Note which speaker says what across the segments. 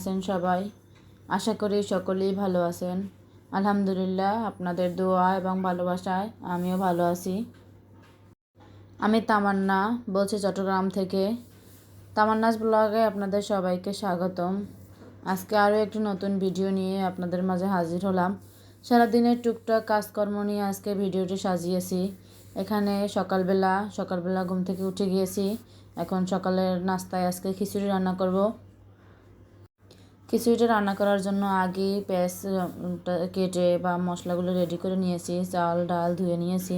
Speaker 1: আছেন সবাই? আশা করি সকলেই ভালো আছেন। আলহামদুলিল্লাহ, আপনাদের দোয়া এবং ভালোবাসায় আমিও ভালো আছি। আমি তামান্না বলছি চট্টগ্রাম থেকে। তামান্নাস ব্লগে আপনাদের সবাইকে স্বাগতম। আজকে আরও একটি নতুন ভিডিও নিয়ে আপনাদের মাঝে হাজির হলাম। সারাদিনের টুকটাক কাজকর্ম নিয়ে আজকে ভিডিওটি সাজিয়েছি। এখানে সকালবেলা সকালবেলা ঘুম থেকে উঠে গিয়েছি। এখন সকালের নাস্তায় আজকে খিচুড়ি রান্না করব। খিচুড়িটা রান্না করার জন্য আগে পেঁয়াজ কেটে বা মশলাগুলো রেডি করে নিয়েছি, চাল, ডাল ধুয়ে নিয়েছি।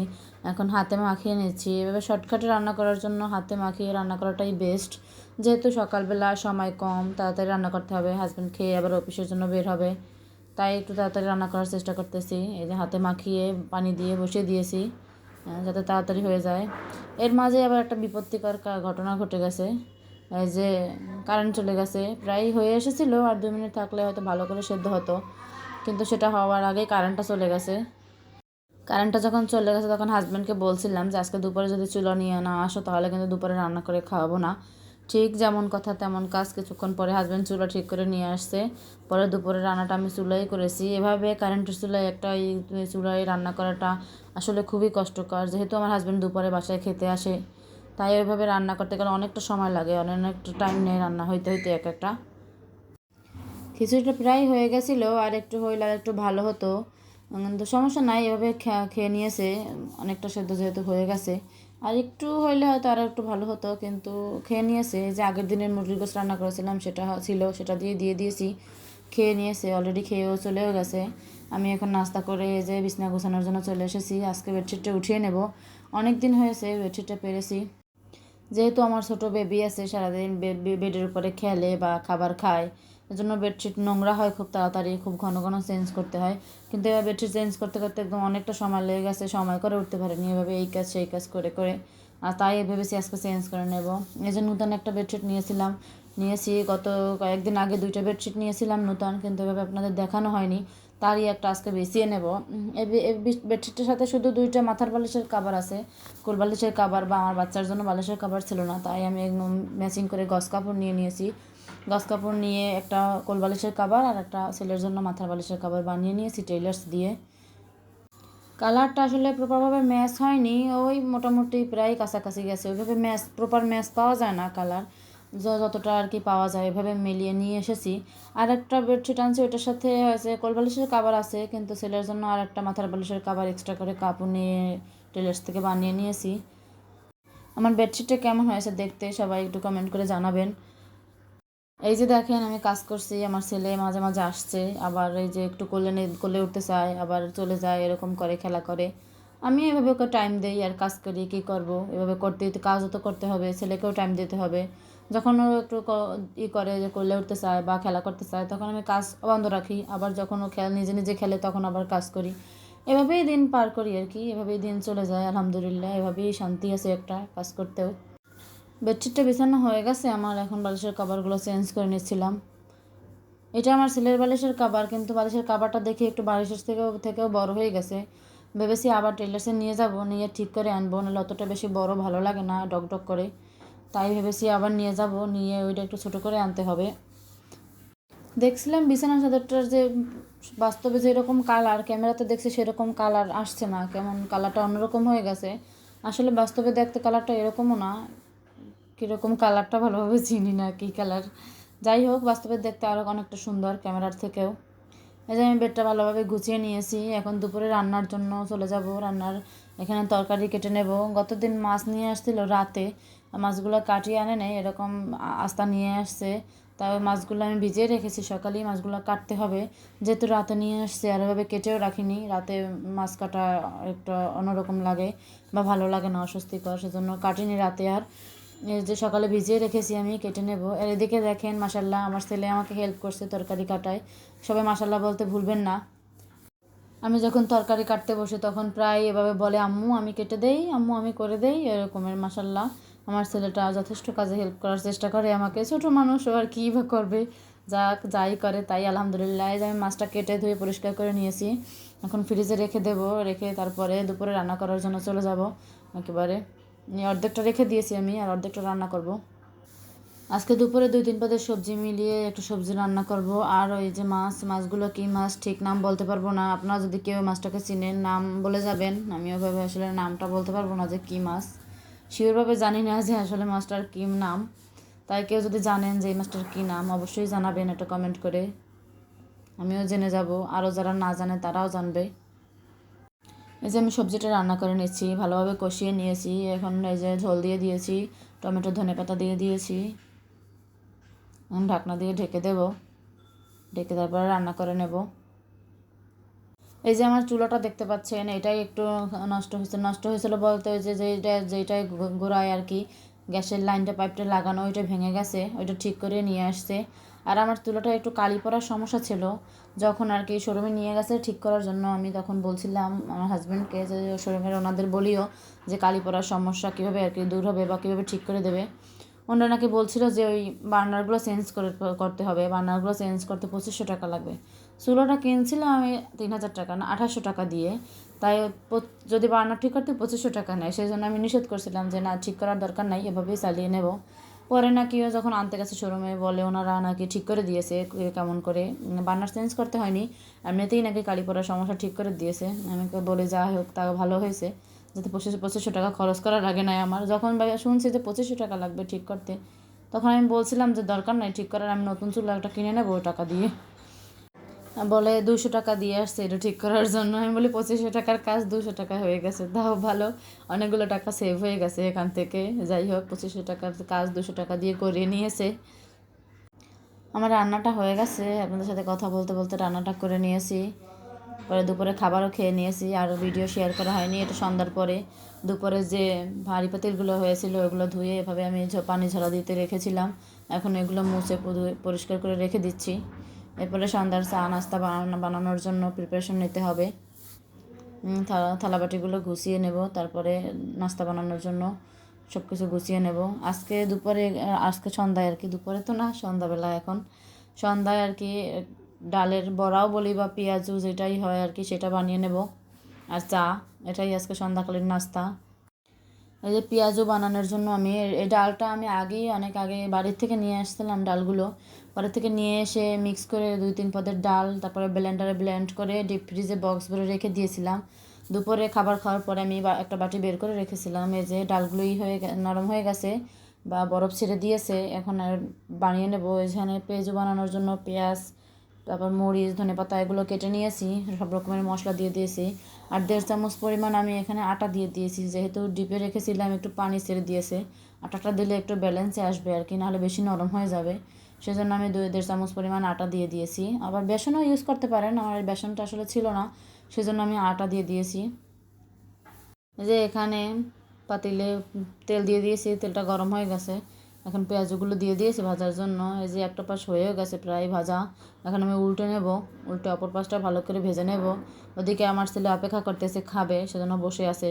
Speaker 1: এখন হাতে মাখিয়ে নিচ্ছি। এভাবে শর্টকাটে রান্না করার জন্য হাতে মাখিয়ে রান্না করাটাই বেস্ট যেহেতু সকালবেলা সময় কম, তাড়াতাড়ি রান্না করতে হবে। হাজব্যান্ড খেয়ে আবার অফিসের জন্য বের হবে। তাই একটু তাড়াতাড়ি রান্না করার চেষ্টা করতেছি। এই যে হাতে মাখিয়ে পানি দিয়ে বসিয়ে দিয়েছি যাতে তাড়াতাড়ি হয়ে যায়। এর মাঝে আবার একটা বিপত্তিকর ঘটনা ঘটে গেছে। যে কারেন্ট চলে গেছে, প্রায় হয়ে এসেছিল আর দুই মিনিট থাকলে হয়তো ভালো করে সেদ্ধ হতো। কিন্তু সেটা হওয়ার আগেই কারেন্টটা চলে গেছে। কারেন্টটা যখন চলে গেছে তখন হাজব্যান্ডকে বলছিলাম যে, আজকে দুপুরে যদি চুলো নিয়ে না আসো, তাহলে কিন্তু দুপুরে রান্না করে খাওয়াবো না। ঠিক যেমন কথা তেমন কাজ। কিছুক্ষণ পরে হাজব্যান্ড চুলো ঠিক করে নিয়ে আসছে। পরে দুপুরে রান্নাটা আমি চুলাই করেছি। এভাবে কারেন্টের চুলায় একটা এই চুলায় রান্না করাটা আসলে খুবই কষ্টকর। যেহেতু আমার হাজব্যান্ড দুপুরে বাসায় খেতে আসে তাই ওইভাবে রান্না করতে গেলে অনেকটা সময় লাগে অনেকটা টাইম নেয় রান্না, হইতে হইতে এক একটা। খিচুড়িটা প্রায় হয়ে গেছিল, আর একটু হইলে আর একটু ভালো হতো। কিন্তু সমস্যা নাই, এভাবে খেয়ে নিয়েছে, অনেকটা সেদ্ধ যেহেতু হয়ে গেছে। আর একটু হইলে হয়তো আরও একটু ভালো হতো, কিন্তু খেয়ে নিয়েছে। যে আগের দিনের মুরগির গোস রান্না করেছিলাম, সেটা ছিল, সেটা দিয়ে দিয়ে দিয়েছি। খেয়ে নিয়েছে অলরেডি খেয়েও চলেও গেছে। আমি এখন নাস্তা করে যে বিছনা গোছানোর জন্য চলে এসেছি। আজকে বেডশিটটা উঠিয়ে নেব। অনেক দিন হয়েছে, বেডশিটটা পেরেছি। যেহেতু আমার ছোট বেবি আছে, সারাদিন বেডের উপরে খেলে বা খাবার খায় জন্য বেডশিট নোংরা হয় খুব তাড়াতাড়ি, খুব ঘন ঘন চেঞ্জ করতে হয়। কিন্তু এবার বেডশিট চেঞ্জ করতে করতে একদম অনেকটা সময় লেগে গেছে, সময় করে উঠতে পারেনি। এভাবে এই কাজ, সেই কাজ করে করে, আর তাই এভাবে সে আজকে চেঞ্জ করে নেব। এই জন্য একটা বেডশিট নিয়েছিলাম। নিয়েছি, গত কয়েকদিন আগে দুইটা বেডশিট নিয়েছিলাম নতুন, কিন্তু এভাবে আপনাদের দেখানো হয়নি। তারই একটা আজকে বেছিয়ে নেব। বেডশিটের সাথে শুধু দুইটা মাথার বালিশের কাবার আছে। কোল বালিশের কাবার বা আমার বাচ্চার জন্য বালিশের কাবার ছিল না, তাই আমি ম্যাচিং করে গস কাপড় নিয়ে নিয়েছি। গস কাপড় নিয়ে একটা কোল বালিশের কাবার আর একটা ছেলের জন্য মাথার বালিশের কাবার বানিয়ে নিয়েছি টেইলার্স দিয়ে। কালারটা আসলে প্রপারভাবে ম্যাচ হয়নি, ওই মোটামুটি প্রায় কাছাকাছি গেছে। ওইভাবে ম্যাচ প্রপার ম্যাচ পাওয়া যায় না কালার যতটা আর কি পাওয়া যায়, এভাবে মিলিয়ে নিয়ে এসেছি। আর একটা বেডশিট আনছি, ওইটার সাথে হয়েছে কোল বালিশের কাবার আছে, কিন্তু ছেলের জন্য আর একটা মাথার বালিশের কাবার এক্সট্রা করে কাপড় নিয়ে টেলার্স থেকে বানিয়ে নিয়েছি। আমার বেডশিটটা কেমন হয়েছে দেখতে সবাই একটু কমেন্ট করে জানাবেন। এই যে দেখেন, আমি কাজ করছি, আমার ছেলে মাঝে মাঝে আসছে, আবার এই যে একটু কোলে কোলে উঠতে চায়, আবার চলে যায়, এরকম করে, খেলা করে। আমি এভাবে ওকে টাইম দিই আর কাজ করি, কী করব? এভাবে করতে কাজও তো করতে হবে, ছেলেকেও টাইম দিতে হবে। যখন ও একটু ই করে যে করলে উঠতে চায় বা খেলা করতে চায়, তখন আমি কাজ বন্ধ রাখি। আবার যখন ও খেলা, নিজে নিজে খেলে, তখন আবার কাজ করি। এভাবেই দিন পার করি আর কি, এভাবেই দিন চলে যায়, আলহামদুলিল্লাহ, এভাবেই শান্তি আছে একটা কাজ করতেও। বেডশিটটা বিছানো হয়ে গেছে, আমার এখন বালিশের কাবারগুলো চেঞ্জ করে নিচ্ছিলাম। এটা আমার ছেলের বালিশের কাবার কিন্তু বালিশের কাবারটা দেখে একটু বালিশের থেকেও থেকেও বড় হয়ে গেছে। ভেবেছি আবার টেলার্সে নিয়ে যাব, নিয়ে ঠিক করে আনব, নাহলে অতটা বেশি বড় ভালো লাগে না ডক ডক করে। তাই ভেবেছি আবার নিয়ে যাব, নিয়ে ওইটা একটু ছোটো করে আনতে হবে। দেখছিলাম বিছানা চাদরটার যে বাস্তবে যেরকম কালার ক্যামেরাতে দেখছি সেরকম কালার আসছে না, কেমন কালারটা অন্যরকম হয়ে গেছে। আসলে বাস্তবে দেখতে কালারটা এরকমও না, কীরকম কালারটা ভালোভাবে চিনি না কী কালার যাই হোক, বাস্তবে দেখতে আরও অনেকটা সুন্দর ক্যামেরার থেকেও। এই যে আমি বেডটা ভালোভাবে গুছিয়ে নিয়েছি, এখন দুপুরে রান্নার জন্য চলে যাব। রান্নার এখানে তরকারি কেটে নেব। গতদিন মাছ নিয়ে আসছিল রাতে মাছগুলো কাটিয়ে আনে নেই, এরকম আস্তা নিয়ে আসছে। ওই মাছগুলো আমি ভিজিয়ে রেখেছি, সকালেই মাছগুলো কাটতে হবে। যেহেতু রাতে নিয়ে আসছে, আর ওইভাবে কেটেও রাখিনি, রাতে মাছ কাটা একটু অন্যরকম লাগে বা ভালো লাগে না, অস্বস্তিকর, সেজন্য কাটিনি রাতে আর। যে সকালে ভিজিয়ে রেখেছি আমি, কেটে নেব। আর এদিকে দেখেন মাসাল্লাহ আমার ছেলে আমাকে হেল্প করছে তরকারি কাটায়। সবাই মাসাল্লাহ বলতে ভুলবেন না। আমি যখন তরকারি কাটতে বসে, তখন প্রায় এভাবে বলে, আম্মু, আমি কেটে দেই, আম্মু, আমি করে দেই, এরকমের মাসাল্লাহ আমার ছেলেটা যথেষ্ট কাজে হেল্প করার চেষ্টা করে আমাকে। ছোট মানুষ, ও আর কী বা করবে? যা যাই করে, তাই আলহামদুলিল্লাহ আমি মাছটা কেটে ধুয়ে পরিষ্কার করে নিয়েছি। এখন ফ্রিজে রেখে দেবো, রেখে তারপরে দুপুরে রান্না করার জন্য চলে যাব, একেবারে। অর্ধেকটা রেখে দিয়েছি আমি, আর অর্ধেকটা রান্না করব। আজকে দুপুরে দুই তিন পদের সবজি মিলিয়ে একটু সবজি রান্না করব। আর ওই যে মাছ, মাছগুলো কি মাছ ঠিক নাম বলতে পারব না। আপনারা যদি কেউ মাছটাকে চিনেন, নাম বলে যাবেন। আমি ওইভাবে আসলে নামটা বলতে পারব না যে কী মাছ। শিওরভাবে জানি না যে আসলে মাছটার কী নাম। তাই কেউ যদি জানেন যে এই মাছটার কী নাম, অবশ্যই জানাবেন, একটা কমেন্ট করে। আমিও জেনে যাব। আরও যারা না জানে তারাও জানবে। এই যে আমি সবজিটা রান্না করে নিচ্ছি, ভালোভাবে কষিয়ে নিয়েছি। এখন এই যে ঝোল দিয়ে দিয়েছি, টমেটো, ধনে পাতা দিয়ে দিয়েছি। ঢাকনা দিয়ে ঢেকে দেব। ঢেকে তারপরে রান্না করে নেব। এই যে আমার চুলাটা দেখতে পাচ্ছেন, এটাই একটু নষ্ট হয়েছে নষ্ট হয়েছিল বলতে ওই যে যেটা যেটাই গোড়ায় আর কি, গ্যাসের লাইনটা, পাইপটা লাগানো, ওইটা ভেঙে গেছে, ওইটা ঠিক করে নিয়ে আসছে। আর আমার চুলাটা একটু কালি পড়ার সমস্যা ছিল। যখন আর কি শোরুমে নিয়ে গেছে ঠিক করার জন্য আমি তখন বলছিলাম আমার হাজব্যান্ডকে যে শোরুমের ওনাদের বলিও যে কালি পড়ার সমস্যা কীভাবে আর কি দূর হবে বা কীভাবে ঠিক করে দেবে। ওনারা নাকি বলছিল যে ওই বার্নারগুলো চেঞ্জ করে, করতে হবে। বার্নারগুলো চেঞ্জ করতে পঁচিশশো টাকা লাগবে। চুলোটা কিনছিলাম আমি তিন হাজার টাকা না, আঠাশশো টাকা দিয়ে। তাই যদি বার্নার ঠিক করতে পঁচিশশো টাকা নেয়, সেই জন্য আমি নিষেধ করছিলাম যে না, ঠিক করার দরকার নাই, এভাবেই চালিয়ে নেব। পরে নাকি ও যখন আনতে গেছে শোরুমে বলে ওনারা নাকি ঠিক করে দিয়েছে কেমন করে? বার্নার চেঞ্জ করতে হয়নি। এমনিতেই নাকি কালি পড়ার সমস্যা ঠিক করে দিয়েছে। আমাকে বলে, যা হোক তা ভালো হয়েছে। যাতে পঁচিশ পঁচিশশো টাকা খরচ করার আগে নাই আমার। যখন শুনছি যে পঁচিশশো টাকা লাগবে ঠিক করতে, তখন আমি বলছিলাম যে দরকার নাই, ঠিক করার আমি নতুন চুলা একটা কিনে নেব টাকা দিয়ে। বলে দুশো টাকা দিয়ে আসছে, এটা ঠিক করার জন্য। আমি বলি, পঁচিশশো টাকার কাজ দুশো টাকা হয়ে গেছে, তাও ভালো। অনেকগুলো টাকা সেভ হয়ে গেছে এখান থেকে। যাই হোক, পঁচিশশো টাকার কাজ দুশো টাকা দিয়ে করিয়ে নিয়েছে। আমার রান্নাটা হয়ে গেছে, আপনাদের সাথে কথা বলতে বলতে রান্নাটা করে নিয়েছি। পরে দুপুরে খাবারও খেয়ে নিয়েছি আর ভিডিও শেয়ার করা হয়নি, এটা সন্ধ্যার পরে। দুপুরে যে ভারী পাতিলগুলো হয়েছিল, ওগুলো ধুয়ে এভাবে আমি পানি ঝরা দিতে রেখেছিলাম। এখন এগুলো মুছে পরিষ্কার করে রেখে দিচ্ছি। এরপরে সন্ধ্যার চা, নাস্তা বানানো, বানানোর জন্য প্রিপারেশন নিতে হবে। থালা, থালাবাটিগুলো গুছিয়ে নেব, তারপরে নাস্তা বানানোর জন্য সব কিছু গুছিয়ে নেব। আজকে দুপুরে, আজকে সন্ধ্যায় আর কি, দুপুরে তো না, সন্ধ্যাবেলা এখন। সন্ধ্যায় আর কি, ডালের বড়াও বলি বা পেঁয়াজু যেটাই হয় আর কি, সেটা বানিয়ে নেব। আর চা, এটাই আজকে সন্ধ্যাকালীন নাস্তা। এই যে পেঁয়াজও বানানোর জন্য আমি এই ডালটা আমি আগেই অনেক আগে বাড়ির থেকে নিয়ে আসছিলাম ডালগুলো। বাড়ির থেকে নিয়ে এসে মিক্স করে দুই তিন পদের ডাল, তারপরে ব্লেন্ডারে ব্লেন্ড করে ডিপ ফ্রিজে বক্স ভরে রেখে দিয়েছিলাম। দুপুরে খাবার খাওয়ার পরে আমি একটা বাটি বের করে রেখেছিলাম। এই যে ডালগুলোই হয়ে নরম হয়ে গেছে বা বরফ ছেড়ে দিয়েছে, এখন আর বানিয়ে নেব। এখানে পেঁয়াজও বানানোর জন্য পেঁয়াজ তারপর মরিচ, ধনে পাতা এগুলো কেটে নিয়েছি, সব রকমের মশলা দিয়ে দিয়েছি। আর দেড় চামচ পরিমাণ আমি এখানে আটা দিয়ে দিয়েছি, যেহেতু ডিপে রেখেছিলাম, একটু পানি ছেড়ে দিয়েছে। আটাটা দিলে একটু ব্যালেন্সে আসবে আর কি, নাহলে বেশি নরম হয়ে যাবে। সেজন্য আমি দুই, দেড় চামচ পরিমাণ আটা দিয়ে দিয়েছি। আবার বেসনও ইউজ করতে পারেন, আমার বেসনটা আসলে ছিল না, সেজন্য আমি আটা দিয়ে দিয়েছি। যে এখানে পাতিলে তেল দিয়ে দিয়েছি, তেলটা গরম হয়ে গেছে। এখন পেঁয়াজগুলো দিয়ে দিয়েছি ভাজার জন্য। এই যে একটা পাশ হয়েও গেছে প্রায় ভাজা। এখন আমি উল্টে নেব, উল্টে অপর পাশটা ভালো করে ভেজে নেব। ওদিকে আমার ছেলে অপেক্ষা করতেছে খাবে, সেজন্য বসে আছে।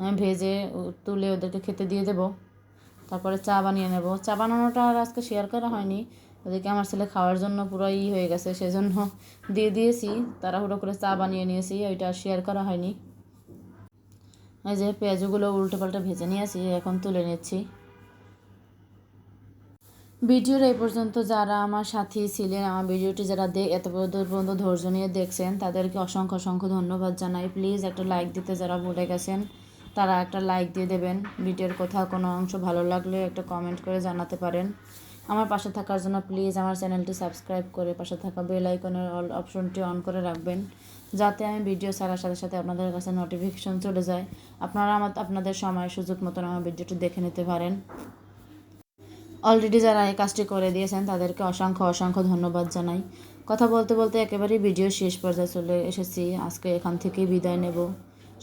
Speaker 1: আমি ভেজে তুলে ওদেরকে খেতে দিয়ে দেব। তারপরে চা বানিয়ে নেব। চা বানানোটা আর আজকে শেয়ার করা হয়নি। ওদিকে আমার ছেলে খাওয়ার জন্য পুরো ই হয়ে গেছে, সেজন্য দিয়ে দিয়েছি। তাড়াহুড়ো করে চা বানিয়ে নিয়েছি, ওইটা শেয়ার করা হয়নি। এই যে পেঁয়াজগুলো উল্টো পাল্টা ভেজে নিয়েছি এখন তুলে নিচ্ছি। ভিডিওর এই পর্যন্ত যারা আমার সাথী ছিলেন, আমার ভিডিওটি যারা এত পর্যন্ত ধৈর্য নিয়ে দেখছেন, তাদেরকে অসংখ্য অসংখ্য ধন্যবাদ জানাই। প্লিজ একটা লাইক দিতে যারা ভুলে গেছেন, তারা একটা লাইক দিয়ে দেবেন। ভিডিওর কোথাও কোনো অংশ ভালো লাগলে একটা কমেন্ট করে জানাতে পারেন। আমার পাশে থাকার জন্য প্লিজ আমার চ্যানেলটি সাবস্ক্রাইব করে পাশে থাকা বেল আইকনের অল অপশনটি অন করে রাখবেন, যাতে আমি ভিডিও ছাড়ার সাথে সাথে আপনাদের কাছে নোটিফিকেশন চলে যায়। আপনারা আমার, আপনাদের সময়, সুযোগ মতন আমার ভিডিওটি দেখে নিতে পারেন। অলরেডি যারা এই কাজটি করে দিয়েছেন, তাদেরকে অসংখ্য অসংখ্য ধন্যবাদ জানাই। কথা বলতে বলতে একেবারেই ভিডিও শেষ পর্যায়ে চলে এসেছি। আজকে এখান থেকেই বিদায় নেব।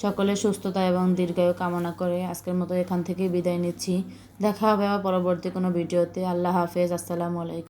Speaker 1: সকলের সুস্থতা এবং দীর্ঘায়ু কামনা করে আজকের মতো এখান থেকেই বিদায় নিচ্ছি। দেখা হবে পরবর্তী কোনো ভিডিওতে। আল্লাহ হাফেজ। আসসালামু আলাইকুম।